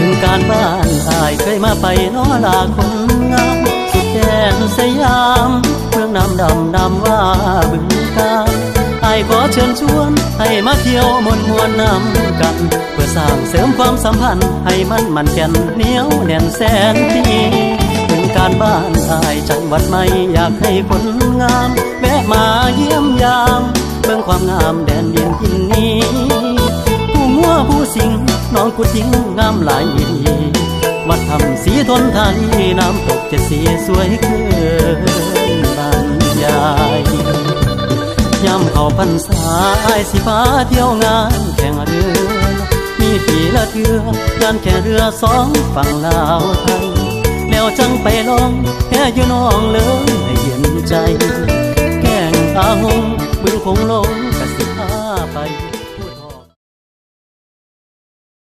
บึงการบ้านอายเคยมาไปนอลาคนงามสุดแดนสยามเมืองน้ำดำดำว่าบึงกาฬอายขอเชิญชวนให้มาเที่ยวมวนมวนนำกัน เพื่อสร้างเสริมความสัมพันธ์ให้มันมันแก่นเหนียวแน่นแสนดีถึงการบ้านอายจังหวัดไม่อยากให้คนงามแวะมาเยี่ยมยามเบิ่งความงามแดนเดินทินนี้ผู้หัวผู้สิง น้องกุดทิ้งงามหลายอีหลีวัดทำสีทนทานีน้ำตกจ็ดสีสวยเกินบรรยายยามเข้าพรรษาอายสิพาเที่ยวงานแข่งเรือ มีปีละเทืองานแข่งเรือสองฝั่งลาวไทยแล้วจังไปลองแค่อยู่น้องเลยให้เย็นใจ แกล้งตาหงบึงคงลงกะสิพาไป